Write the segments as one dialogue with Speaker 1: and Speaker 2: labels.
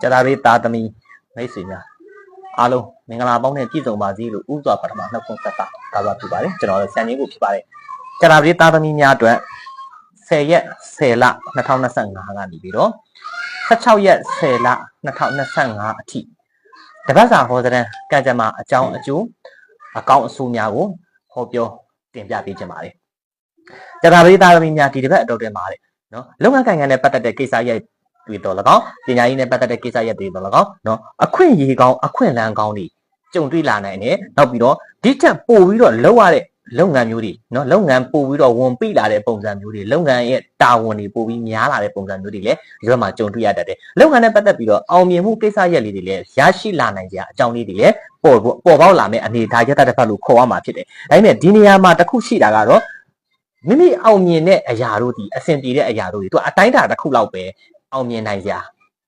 Speaker 1: ကျတာလေးသားသမီးမိတ်ဆွေများအားလုံးမင်္ဂလာပေါင်းနဲ့ပြည့်စုံပါစေလို့ဥစွာပထမနှုတ်ခွန်းဆက်တာကားပါဖြစ်ပါတယ်ကျွန်တော်လည်းဆန်ကြီးကိုဖြစ်ပါတယ်ကျတာလေးသားသမီးများအတွက်10ရက်10လ2025ကနေပြီးတော့16ရက်10လ2025အထိတပတ်စာဟောတဲ့ကံကြမ္မာအကြောင်းအကျိုးအကောင့်အဆိုးများကိုဟောပြောတင်ပြပေးခြင်းပါတယ်ကျတာလေးသားသမီးများဒီတစ်ပတ်အတော်တင်ပါတယ်နော်လုပ်ငန်းကိုင်ငံနဲ့ပတ်သက်တဲ့ကိစ္စရပ် တွေတော့၎င်းပညာရေးနဲ့ပတ်သက်တဲ့ကိစ္စရပ်တွေတော့၎င်းနော်အခွင့်အရေးကောင်းအခွင့်အလမ်းကောင်းတွေကြုံတွေ့လာနိုင်တယ်နောက်ပြီးတော့ဒီထက်ပိုပြီးတော့လောက်ရတဲ့လုပ်ငန်းမျိုးတွေနော်လုပ်ငန်းပို့ပြီးတော့ဝန်ပိလာတဲ့ပုံစံမျိုးတွေလုပ်ငန်းရဲ့တာဝန်တွေပို့ပြီးများလာတဲ့ပုံစံမျိုးတွေလည်းဒီဘက်မှာကြုံတွေ့ရတတ်တယ်လုပ်ငန်းနဲ့ပတ်သက်ပြီးတော့အောင်မြင်မှုကိစ္စရပ်လေးတွေလည်းရရှိလာနိုင်ကြအကြောင်းလေးတွေလည်းပေါ်ပေါ်ပေါက်လာမယ့်အနေအထားရတတ်တဲ့ဘက်လို့ခေါ်ရမှာဖြစ်တယ်ဒါပေမဲ့ဒီနေရာမှာတစ်ခုရှိတာကတော့မိမိအောင်မြင်တဲ့အရာတို့ဒီအဆင်ပြေတဲ့အရာတို့ဒီသူကအတိုင်းအတာတစ်ခုလောက်ပဲ အောင်မြင်နိုင်ကြ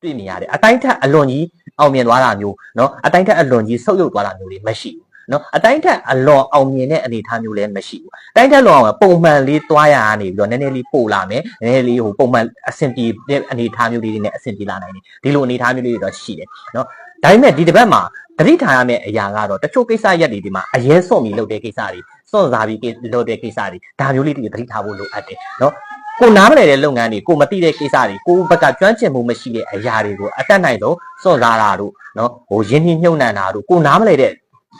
Speaker 1: တွေ့မြင်ရတယ်အတိုင်းထက်အလွန်ကြီးအောင်မြင်သွားတာမျိုးเนาะအတိုင်းထက်အလွန်ကြီးဆုပ်ယုပ်သွားတာမျိုးတွေမရှိဘူးနော်အတိုင်းထက်အလွန်အောင်မြင်တဲ့အနေအထားမျိုးလည်းမရှိဘူးအတိုင်းထက်လွန်အောင်ပုံမှန်လေးသွားရကနေပြီးတော့နည်းနည်းလေးပို့လာမယ်နည်းနည်းလေးဟိုပုံမှန်အဆင်ပြေတဲ့အနေအထားမျိုးလေးတွေနဲ့အဆင်ပြေလာနိုင်တယ်ဒီလိုအနေအထားမျိုးလေးတွေတော့ရှိတယ်နော်ဒါပေမဲ့ဒီတစ်ပတ်မှာတတိထားရမယ့်အရာကတော့တချို့ကိစ္စရက်တွေဒီမှာအရင်စွန့်ပြီးလုပ်တဲ့ကိစ္စတွေစွန့်စားပြီးလုပ်တဲ့ကိစ္စတွေဒါမျိုးလေးတွေတတိထားဖို့လိုအပ်တယ်နော် ကိုနားမလည်တဲ့လုပ်ငန်းတွေကိုမသိတဲ့ကိစ္စတွေကိုဘက်ကကျွမ်းကျင်မှုမရှိတဲ့အရာတွေကိုအတက်နိုင်ဆုံးစွန့်စားတာတို့နော်ဟိုရင်းနှီးမြှုပ်နှံတာတို့ကိုနားမလည်တဲ့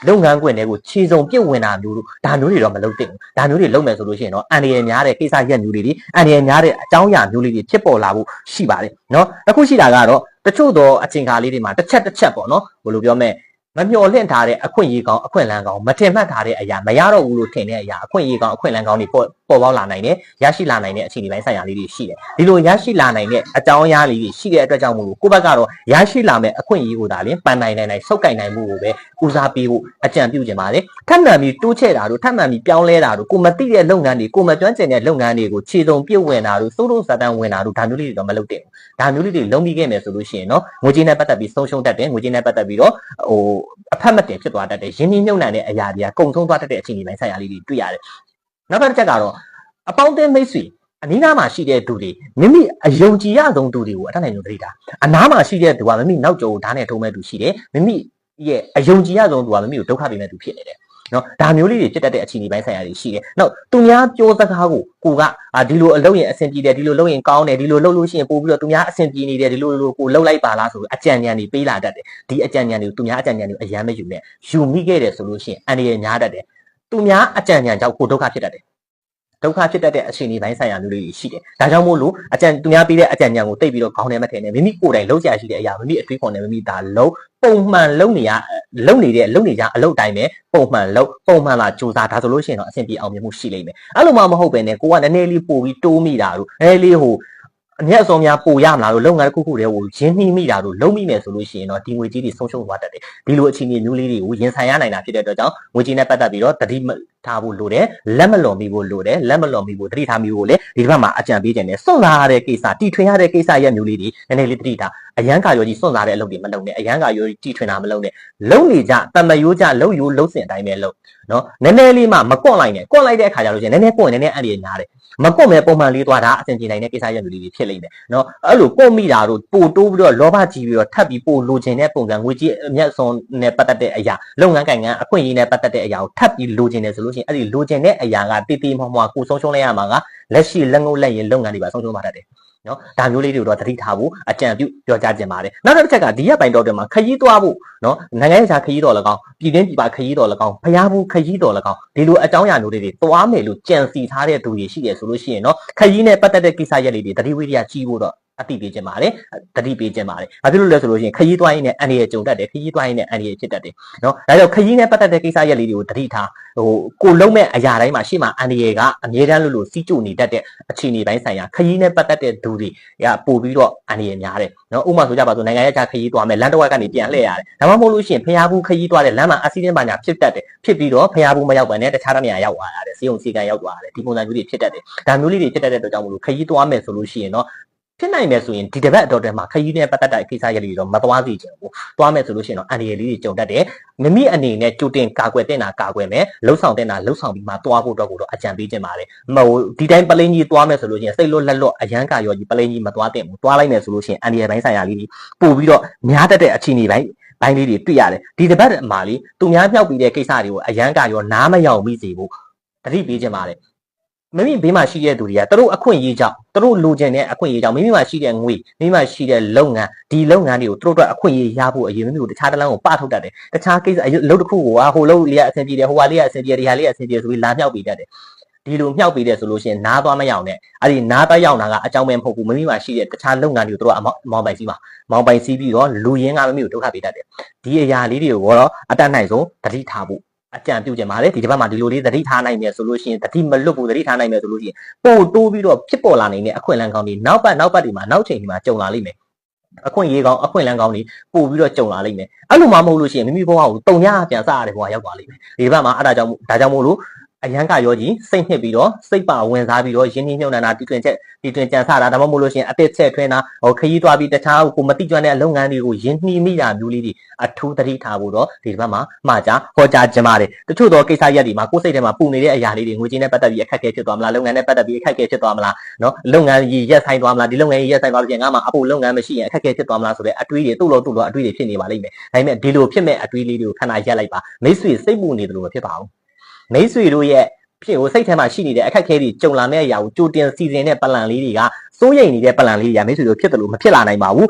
Speaker 1: လုပ်ငန်းခွင်တွေကိုခြေစုံပြစ်ဝင်တာမျိုးတို့ဒါမျိုးတွေတော့မလုပ်သင့်ဘူးဒါမျိုးတွေလုပ်မယ်ဆိုလို့ရှိရင်တော့အန်ဒီရယ်များတဲ့ကိစ္စရက်မျိုးတွေဒီအန်ဒီရယ်များတဲ့အကြောင်းအရာမျိုးလေးတွေဖြစ်ပေါ်လာဖို့ရှိပါတယ်နော်တစ်ခုရှိတာကတော့တချို့သောအချိန်ကားလေးတွေမှာတစ်ချက်တစ်ချက်ပေါ့နော်ဘယ်လိုပြောမလဲမမျှော်လင့်ထားတဲ့အခွင့်အရေးကောင်းအခွင့်အလမ်းကောင်းမထင်မှတ်ထားတဲ့အရာမရတော့ဘူးလို့ထင်တဲ့အရာအခွင့်အရေးကောင်းအခွင့်အလမ်းကောင်းတွေပေါ် ပေါ်ပေါက်လာနိုင်တယ်ရရှိလာနိုင်တဲ့အခြေအနေပိုင်းဆိုင်ရာလေးတွေရှိတယ်ဒီလိုရရှိလာနိုင်တဲ့အကြောင်းအရာလေးတွေရှိတဲ့အတွက်ကြောင့်မို့လို့ကိုယ့်ဘက်ကတော့ရရှိလာမဲ့အခွင့်အရေးကိုဒါလည်းပန်နိုင်နိုင်နိုင်စုပ်ကိုင်နိုင်မှုကိုပဲဦးစားပေးဖို့အကြံပြုချင်ပါတယ်ထပ်မံပြီးတိုးချဲ့တာတို့ထပ်မံပြီးပြောင်းလဲတာတို့ကိုမသိတဲ့လုပ်ငန်းတွေကိုမကျွမ်းကျင်တဲ့လုပ်ငန်းတွေကိုခြေစုံပြည့်ဝင်တာတို့စိုးစိုးစတန်းဝင်တာတို့ဒါမျိုးလေးတွေတော့မလုပ်သင့်ဘူးဒါမျိုးလေးတွေလုံးပြီးခဲ့မယ်ဆိုလို့ရှိရင်တော့ငွေကြေးနဲ့ပတ်သက်ပြီးဆုံးရှုံးတတ်တယ်ငွေကြေးနဲ့ပတ်သက်ပြီးတော့ဟိုအဖက်မတင်ဖြစ်သွားတတ်တယ်ရင်းနှီးမြှုပ်နှံတဲ့အရာတွေကကုံဆုံးသွားတတ်တဲ့အခြေအနေပိုင်းဆိုင်ရာလေးတွေတွေ့ရတယ် နောက်တစ်ချက်ကတော့အပေါင်းအသင်းမိတ်ဆွေအနီးနားမှာရှိတဲ့သူတွေမိမိအယုံကြည်ရဆုံးသူတွေကိုအထက်နိုင်ဆုံးသတိထားအနားမှာရှိတဲ့သူကမိမိနောက်ကျောကိုဓာတ်နဲ့ထုံးမဲ့သူရှိတယ်မိမိရဲ့အယုံကြည်ရဆုံးသူကမိမိကိုဒုက္ခပေးမဲ့သူဖြစ်နေတယ်နော်ဒါမျိုးလေးတွေဖြစ်တတ်တဲ့အခြေအနေပိုင်းဆိုင်ရာတွေရှိတယ်။နောက်သူများပြောစကားကိုကိုကအာဒီလိုအလုပ်ရင်အဆင်ပြေတယ်ဒီလိုလုပ်ရင်ကောင်းတယ်ဒီလိုလုပ်လို့ရှိရင်ပို့ပြီးတော့သူများအဆင်ပြေနေတယ်ဒီလိုလိုကိုလုပ်လိုက်ပါလားဆိုပြီးအကြံဉာဏ်တွေပေးလာတတ်တယ်။ဒီအကြံဉာဏ်တွေကိုသူများအကြံဉာဏ်တွေကိုအယမ်းမယူနဲ့ယူမိခဲ့တယ်ဆိုလို့ရှိရင်အန္တရာယ်များတတ်တယ်။ သူများအကြံဉာဏ်ကြောင့်ကိုဒုက္ခဖြစ်တတ်တယ်ဒုက္ခဖြစ်တတ်တဲ့အခြေအနေပိုင်းဆိုင်ရာမျိုးလေးတွေရှိတယ်။ဒါကြောင့်မို့လို့အကြံသူများပေးတဲ့အကြံဉာဏ်ကိုတိတ်ပြီးတော့ခေါင်းထဲမှာထည့်နေမိမိကိုယ်တိုင်လုံးကြရရှိတဲ့အရာမိမိအတွေးခေါ်နေမိမိဒါလုံးပုံမှန်လုံးနေရလုံးနေတဲ့လုံးနေကြအလုပ်တိုင်းပဲပုံမှန်လုံးပုံမှန်လာစူးစမ်းဒါဆိုလို့ရှိရင်တော့အဆင်ပြေအောင်မြင်မှုရှိလိမ့်မယ်။အဲ့လိုမှမဟုတ်ပဲねကိုကနည်းနည်းလေးပို့ပြီးတိုးမိတာတို့နည်းနည်းလေးဟို အမျက်အစောများပို့ရမလားလို့လုပ်ငန်းတစ်ခုခုတည်းကိုရင်းနှီးမိတာတို့လုံးမိမယ်ဆိုလို့ရှိရင်တော့ဒီငွေကြေးတွေဆုံးရှုံးသွားတတ်တယ်ဒီလိုအခြေအနေမျိုးလေးတွေကိုရင်ဆိုင်ရနိုင်တာဖြစ်တဲ့အတွက်ကြောင့်ငွေကြေးနဲ့ပတ်သက်ပြီးတော့တတိထားဖို့လိုတယ်လက်မလွန်မိဖို့လိုတယ်လက်မလွန်မိဖို့တတိထားမိဖို့လေဒီဘက်မှာအကြံပေးခြင်းနဲ့စွန့်စားရတဲ့ကိစ္စတီထွင်ရတဲ့ကိစ္စရဲ့မျိုးလေးတွေနည်းနည်းလေးတတိထားအရန်ကာရောကြီးစွန့်စားတဲ့အလုပ်တွေမလုပ်နဲ့အရန်ကာရောကြီးတီထွင်တာမလုပ်နဲ့လုံနေကြတမယိုးကြလုံယိုးလုံစင်အတိုင်းပဲလုပ်နော်နည်းနည်းလေးမှမကွန့်လိုက်နဲ့ကွန့်လိုက်တဲ့အခါကျလို့ရှိရင်နည်းနည်းကွန့်နည်းနည်းအန်ရညားတယ် မကွန့်မဲ့ပုံမှန်လေးသွားတာအဆင်ပြေနိုင်တဲ့ကိစ္စရဲ့မျိုးလေးတွေဖြစ်လိမ့်မယ်နော်အဲ့လိုကွန့်မိတာတို့ပို့တိုးပြီးတော့လောဘကြီးပြီးတော့ထပ်ပြီးပို့လိုချင်တဲ့ပုံစံငွေကြီးအမျက်ဆုံးနဲ့ပတ်သက်တဲ့အရာလုပ်ငန်းကိုင်ငန်းအခွင့်အရေးနဲ့ပတ်သက်တဲ့အရာကိုထပ်ပြီးလိုချင်တယ်ဆိုလို့ရှိရင်အဲ့ဒီလိုချင်တဲ့အရာကတည်တည်မွှားမွှားကိုဆုံးရှုံးလိုက်ရမှာကလက်ရှိလက်ငုပ်လက်ရင်လုပ်ငန်းတွေပါဆုံးရှုံးပါတတ်တယ် နော်ဒါမျိုးလေးတွေကိုတော့သတိထားဖို့အကြံပြုပြောကြားခြင်းပါတယ်နောက်တစ်ချက်ကဒီရက်ပိုင်းတော့တည်းမှာခရီးသွားဖို့နော်နိုင်ငံရေးခြားခရီးတော်၎င်းပြည်တွင်းပြည်ပခရီးတော်၎င်းဖျားဘူးခရီးတော်၎င်းဒီလိုအကြောင်းအရာမျိုးတွေသွားမယ်လို့ကြံစီထားတဲ့သူတွေရှိတယ်ဆိုလို့ရှိရင်နော်ခရီးနဲ့ပတ်သက်တဲ့ကိစ္စရက်လေးတွေသတိဝိရိယကြီးဖို့တော့အတိပေးခြင်းပါတယ်တတိပေးခြင်းပါတယ်ဘာဖြစ်လို့လဲဆိုလို့ရှိရင်ခရီးသွားရင်လည်းအန္တရာယ်ကြုံတတ်တယ်ခရီးသွားရင်လည်းအန္တရာယ်ဖြစ်တတ်တယ်နော်ဒါကြောင့်ခရီးနဲ့ပတ်သက်တဲ့ကိစ္စရက်လေးတွေကိုတတိထားဟိုကိုလုံးမဲ့အရာတိုင်းမှာရှေ့မှာအန္တရာယ်ကအမြဲတမ်းလို့လို့စီးကျုနေတတ်တဲ့အခြေအနေပိုင်းဆိုင်ရာခရီးနဲ့ပတ်သက်တဲ့သူတွေကပို့ပြီးတော့အန္တရာယ်များတယ်နော်ဥပမာဆိုကြပါစို့နိုင်ငံရဲ့ခြားခရီးသွားမယ်လမ်းတစ်ဝက်ကနေပြန်လှည့်ရတယ်ဒါမှမဟုတ်လို့ရှိရင်ဖျားဘူးခရီးသွားတဲ့လမ်းမှာအက်ဆီဒင့်ပါညာဖြစ်တတ်တယ်ဖြစ်ပြီးတော့ဖျားဘူးမရောက်ပါနဲ့တခြားတစ်နေရာရောက်သွားရတယ်စီယုံစီကန်ရောက်သွားရတယ်ဒီပုံစံမျိုးတွေဖြစ်တတ်တယ်ဒါမျိုးလေးတွေဖြစ်တတ်တဲ့အတွက်ကြောင့်မလို့ခရီးသွားမယ်ဆိုလို့ရှိရင်တော့ ဖြစ်နိုင်မယ်ဆိုရင်ဒီတစ်ပတ်အတော်တည်းမှာခရီးနဲ့ပတ်သက်တဲ့ကိစ္စရပ်တွေတော့မသွားစီချင်ဘူး။သွားမယ်ဆိုလို့ရှိရင်တော့အန်ဒီရယ်လေးတွေကြုံတတ်တယ်။မိမိအနေနဲ့ကြိုတင်ကာကွယ်တင်တာကာကွယ်မယ်။လှုပ်ဆောင်တင်တာလှုပ်ဆောင်ပြီးမှသွားဖို့တော့ကိုတော့အကြံပေးခြင်းပါတယ်။မဟုတ်ဒီတိုင်းပလင်းကြီးသွားမယ်ဆိုလို့ရှိရင်စိတ်လွတ်လက်လွတ်အရန်ကာရောကြီးပလင်းကြီးမသွားတင်ဘူး။သွားလိုက်မယ်ဆိုလို့ရှိရင်အန်ဒီရယ်ပိုင်းဆိုင်ရာလေးတွေပို့ပြီးတော့များတတ်တဲ့အခြေအနေပိုင်းဘိုင်းလေးတွေတွေ့ရတယ်ဒီတစ်ပတ်အမှားလေးသူများမြောက်ပြီးတဲ့ကိစ္စတွေကိုအရန်ကရောနားမရောက်မိစေဖို့တတိပေးခြင်းပါတယ် မိမိဘေးမှာရှိတဲ့သူတွေကသူတို့အခွင့်အရေးကြောင့်သူတို့လိုချင်တဲ့အခွင့်အရေးကြောင့်မိမိမှာရှိတဲ့ငွေမိမိမှာရှိတဲ့လုပ်ငန်းဒီလုပ်ငန်းတွေကိုသူတို့အတွက်အခွင့်အရေးရဖို့အရင်မိမိကိုတခြားတစ်လမ်းကိုပထုတ်တတ်တယ်တခြားကိစ္စအလုပ်တစ်ခုကိုဟိုလုပ်လေးကအဆင်ပြေတယ်ဟိုဟာလေးကအဆင်ပြေတယ်ဒီဟာလေးကအဆင်ပြေဆိုပြီးလာမြောက်ပြီးတတ်တယ်ဒီလိုမြောက်ပြီးတယ်ဆိုလို့ရှိရင်နားသွားမရောက်နဲ့အဲ့ဒီနားသွားရောက်တာကအကြောင်းပဲမဟုတ်ဘူးမိမိမှာရှိတဲ့တခြားလုပ်ငန်းတွေကိုသူတို့အမောင်းပိုင်စီးပါမောင်းပိုင်စီးပြီးတော့လူရင်းကမိမိကိုဒုက္ခပေးတတ်တယ်ဒီအရာလေးတွေကိုတော့အတတ်နိုင်ဆုံးတတိထားဖို့ အကြံပြုကြပါတယ်ဒီတစ်ပတ်မှာဒီလိုလေးသတိထားနိုင်မယ်ဆိုလို့ရှိရင်သတိမလွတ်ဘူးသတိထားနိုင်မယ်ဆိုလို့ရှိရင်ပို့တိုးပြီးတော့ဖြစ်ပေါ်လာနိုင်တဲ့အခွင့်အလမ်းကောင်းတွေနောက်ပတ်နောက်ပတ်တွေမှာနောက်ချိန်တွေမှာကြုံလာလိမ့်မယ်အခွင့်အရေးကောင်းအခွင့်အလမ်းကောင်းတွေပို့ပြီးတော့ကြုံလာလိမ့်မယ်အဲ့လိုမှမဟုတ်လို့ရှိရင်မိမိဘဝကိုတုံရပြန်စားရတဲ့ဘဝရောက်သွားလိမ့်မယ်ဒီဘက်မှာအဲ့ဒါကြောင့်ဒါကြောင့်မို့လို့ အရန်ကရောကြီးစိတ်နှစ်ပြီးတော့စိတ်ပါဝင်စားပြီးတော့ရင်းနှီးမြှုပ်နှံတာတီတွင်ချက်တီတွင်ကြံစတာဒါမှမဟုတ်လို့ရှိရင်အသစ်ချက်ထွင်းတာဟိုခရီးသွားပြီးတခြားကိုမတိကျွမ်းတဲ့လုပ်ငန်းတွေကိုရင်းနှီးမိတာမျိုးလေးတွေအထူးသတိထားဖို့တော့ဒီဘက်မှာမှာကြဟောကြားကြပါတယ်တချို့တော့ကိစ္စရပ်တွေမှာကိုယ်စိတ်ထဲမှာပူနေတဲ့အရာလေးတွေငွေကြေးနဲ့ပတ်သက်ပြီးအခက်အခဲဖြစ်သွားမလားလုပ်ငန်းနဲ့ပတ်သက်ပြီးအခက်အခဲဖြစ်သွားမလားနော်လုပ်ငန်းကြီးရက်ဆိုင်သွားမလားဒီလုပ်ငန်းကြီးရက်ဆိုင်သွားလို့ရှိရင်ငါမှအဖို့လုပ်ငန်းမရှိရင်အခက်အခဲဖြစ်သွားမလားဆိုတဲ့အတွေးတွေတုတ်လို့တုတ်လို့အတွေးတွေဖြစ်နေပါလိမ့်မယ်ဒါပေမဲ့ဒီလိုဖြစ်မဲ့အတွေးလေးတွေကိုခဏရက်လိုက်ပါမိတ်ဆွေစိတ်ပူနေတယ်လို့မဖြစ်ပါဘူး မိတ်ဆွေတို့ရဲ့ဖြစ်ကိုစိတ်ထဲမှာရှိနေတဲ့အခက်အခဲတွေကြုံလာမယ့်အရာကိုကြိုတင်စီစဉ်တဲ့ပလန်လေးတွေကစိုးရိမ်နေတဲ့ပလန်လေးတွေကမိတ်ဆွေတို့ဖြစ်တယ်လို့မဖြစ်လာနိုင်ပါဘူး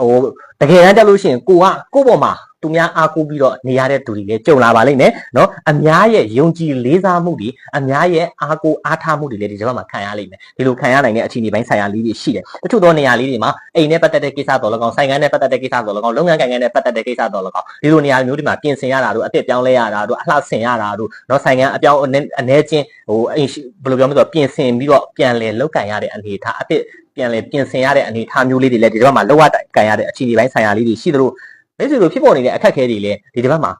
Speaker 1: ဟိုတကယ်တမ်းကြလို့ရှိရင်ကိုကကိုယ့်ပေါ်မှာသူများအားကိုးပြီးတော့နေရတဲ့သူတွေလည်းကြုံလာပါလိမ့်မယ်နော်အများရဲ့ယုံကြည်လေးစားမှုတွေအများရဲ့အားကိုးအားထားမှုတွေလည်းဒီတစ်ပတ်မှာခံရလိမ့်မယ်ဒီလိုခံရနိုင်တဲ့အခြေအနေပိုင်းဆိုင်ရာလေးတွေရှိတယ်တချို့သောနေရာလေးတွေမှာအိမ်နဲ့ပတ်သက်တဲ့ကိစ္စတော်လကောင်ဆိုင်ကန်းနဲ့ပတ်သက်တဲ့ကိစ္စတော်လကောင်လုပ်ငန်းကိုင်ကန်းနဲ့ပတ်သက်တဲ့ကိစ္စတော်လကောင်ဒီလိုနေရာမျိုးတွေမှာပြင်ဆင်ရတာတို့အသက်ပြောင်းလဲရတာတို့အလှဆင်ရတာတို့နော်ဆိုင်ကန်းအပြောင်းအနည်းချင်းဟိုအိမ်ဘယ်လိုပြောမလဲဆိုတော့ပြင်ဆင်ပြီးတော့ပြန်လဲလောက်ကင်ရတဲ့အနေအထားအသက် ပြန်လဲပြင်ဆင်ရတဲ့အနေအထားမျိုးလေးတွေလည်းဒီတစ်ပတ်မှာလောက်ရတိုင်ရတဲ့အခြေအနေပိုင်းဆိုင်ရာလေးတွေရှိသလိုမိတ်ဆွေတို့ဖြစ်ပေါ်နေတဲ့အခက်အခဲတွေလည်းဒီတစ်ပတ်မှာ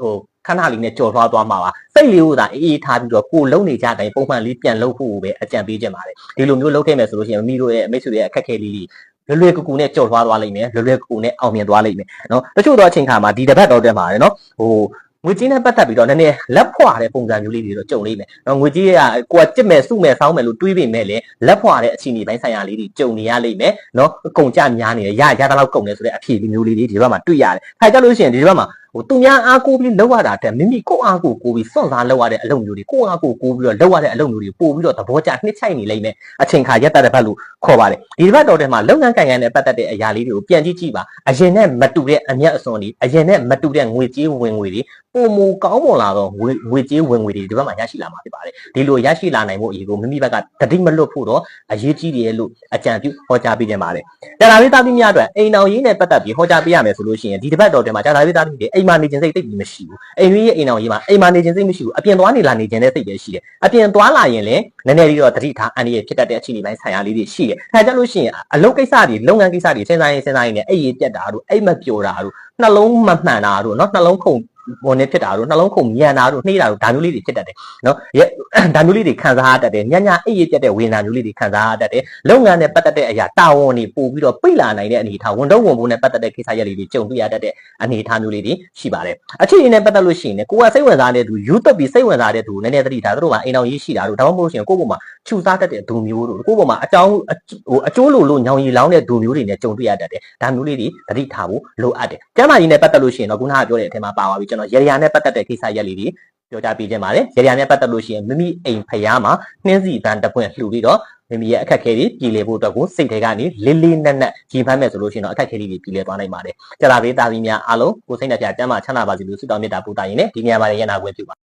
Speaker 1: ဟိုခဏလေးနဲ့ကြော်လွှားသွားမှာပါစိတ်လေးကိုသာအေးအေးထားပြီးတော့ကိုလုံနေကြတိုင်းပုံမှန်လေးပြန်လုပ်ဖို့ပဲအကြံပေးခြင်းပါတယ်ဒီလိုမျိုးလုပ်ခဲ့မယ်ဆိုလို့ရှိရင်မိတို့ရဲ့မိတ်ဆွေရဲ့အခက်အခဲလေးတွေလွယ်လွယ်ကူကူနဲ့ကြော်လွှားသွားလိမ့်မယ်လွယ်လွယ်ကူကူနဲ့အောင်မြင်သွားလိမ့်မယ်နော်တချို့တော့အချိန်ခါမှာဒီတစ်ပတ်တော့တက်မှာလေနော်ဟို ငွေကြေးနဲ့ပတ်သက်ပြီးတော့နည်းနည်းလက်ဖွာတဲ့ပုံစံမျိုးလေးတွေတော့ကြုံလိမ့်မယ်။နော်ငွေကြေးကကိုကကြစ်မဲ့စုမဲ့စောင်းမဲ့လို့တွေးပေမဲ့လည်းလက်ဖွာတဲ့အခြေအနေပိုင်းဆိုင်ရာလေးတွေကြုံနေရလိမ့်မယ်။နော်အကုန်ကြများနေတယ်ရရတဲ့လောက်ကုန်တယ်ဆိုတဲ့အဖြေမျိုးလေးတွေဒီဘက်မှာတွေ့ရတယ်။အဲကြလို့ရှိရင်ဒီဘက်မှာဟိုသူများအားကိုးပြီးလောက်ရတာတက်မိမိကိုယ့်အားကိုးကိုးပြီးစွန့်စားလောက်ရတဲ့အလုပ်မျိုးတွေကိုယ့်အားကိုးကိုးပြီးတော့လောက်ရတဲ့အလုပ်မျိုးတွေပို့ပြီးတော့သဘောကျနှစ်ချိုက်နေလိမ့်မယ်အချိန်ခါရက်တတဲ့ဘက်လို့ခေါ်ပါတယ်ဒီဘက်တော်ထဲမှာလုပ်ငန်းကိုင်ငန်းနဲ့ပတ်သက်တဲ့အရာလေးတွေကိုပြန်ကြည့်ကြည့်ပါအရင်နဲ့မတူတဲ့အမျက်အစွန်တွေအရင်နဲ့မတူတဲ့ငွေကြေးဝင်ငွေတွေ ပုံမူကောင်းမွန်လာတော့ငွေငွေကြေးဝင်ငွေတွေဒီဘက်မှာရရှိလာမှာဖြစ်ပါတယ်ဒီလိုရရှိလာနိုင်ဖို့အရေးကိုမိမိဘက်ကတတိမလွတ်ဖို့တော့အရေးကြီးတယ်လို့အကြံပြုဟောကြားပေးကြပါတယ်ကြာသာလေးသားသမီးများအတွက်အိမ်တော်ရေးနဲ့ပတ်သက်ပြီးဟောကြားပေးရမယ်ဆိုလို့ရှိရင်ဒီတစ်ပတ်တော်ထဲမှာကြာသာလေးသားသမီးတွေအိမ်မှာနေခြင်းစိတ်တိတ်ပြီးမရှိဘူးအိမ်ကြီးရဲ့အိမ်တော်ရေးမှာအိမ်မှာနေခြင်းစိတ်မရှိဘူးအပြင်သွားနေလာနေခြင်းတဲ့စိတ်ပဲရှိတယ်အပြင်သွားလာရင်လည်းနည်းနည်းလေးတော့တတိထားအန်ဒီရဲ့ဖြစ်တတ်တဲ့အခြေအနေပိုင်းဆိုင်ရာလေးတွေရှိတယ်အဲဒါကြလို့ရှိရင်အလုပ်ကိစ္စတွေလုပ်ငန်းကိစ္စတွေစဉ်းစားရင်စဉ်းစားရင်လည်းအိပ်ရပြက်တာတို့အိပ်မပျော်တာတို့နှလုံးမမှန်တာတို့เนาะနှလုံးခုန် ဟိုနေဖြစ်တာတို့နှလုံးခုန်မြန်တာတို့နှေးတာတို့ဒါမျိုးလေးတွေဖြစ်တတ်တယ်နော်ဒါမျိုးလေးတွေခံစားရတတ်တယ်ညညအိပ်ရပြတ်တဲ့ဝေဒနာမျိုးလေးတွေခံစားရတတ်တယ်လုပ်ငန်းနဲ့ပတ်သက်တဲ့အရာတာဝန်တွေပို့ပြီးတော့ပိတ်လာနိုင်တဲ့အနေအထားဝန်တော့ဝန်ဖို့နဲ့ပတ်သက်တဲ့ကိစ္စရပ်လေးတွေကြုံတွေ့ရတတ်တဲ့အနေအထားမျိုးလေးတွေရှိပါတယ်အခြေအနေနဲ့ပတ်သက်လို့ရှိရင်လည်းကိုကစိတ်ဝင်စားတဲ့သူယူသက်ပြီးစိတ်ဝင်စားတဲ့သူနည်းနည်းသတိထားသူတို့ကအိမ်အောင်ရေးရှိတာတို့ဒါမှမဟုတ်ရှင်ကိုယ့်ပေါ်မှာခြူစားတတ်တဲ့သူမျိုးတို့ကိုယ့်ပေါ်မှာအကြောင်းဟိုအကျိုးလိုလို့ညောင်ရီလောင်းတဲ့သူမျိုးတွေနဲ့ကြုံတွေ့ရတတ်တယ်ဒါမျိုးလေးတွေသတိထားဖို့လိုအပ်တယ်ကျမ်းမာရေးနဲ့ပတ်သက်လို့ရှိရင်တော့ခုနကပြောတဲ့အထက်မှာပါသွားပြီကျွန်တော်ရေရာနဲ့ပတ်သက်တဲ့ကိစ္စရပ်လေးတွေပြောကြားပေးခြင်းပါတယ်ရေရာနဲ့ပတ်သက်လို့ရှိရင်မိမိအိမ်ဖျားမှာနှင်းစီပန်းတစ်ပွင့်လှူပြီးတော့မိမိရဲ့အခက်အခဲတွေပြည်လည်ဖို့အတွက်ကိုစိတ်ထဲကနေလေးလေးနက်နက်ကြီးဖမ်းမယ်ဆိုလို့ရှိရင်တော့အခက်အခဲတွေပြည်လည်သွားနိုင်ပါတယ်ကြာလာပေးသားသမီးများအားလုံးကိုစိတ်နှပြကျမ်းမာချမ်းသာပါစေလို့ဆုတောင်းမေတ္တာပို့တာရင်လည်းဒီနေရာမှာရရနာခွင့်ပြုပါ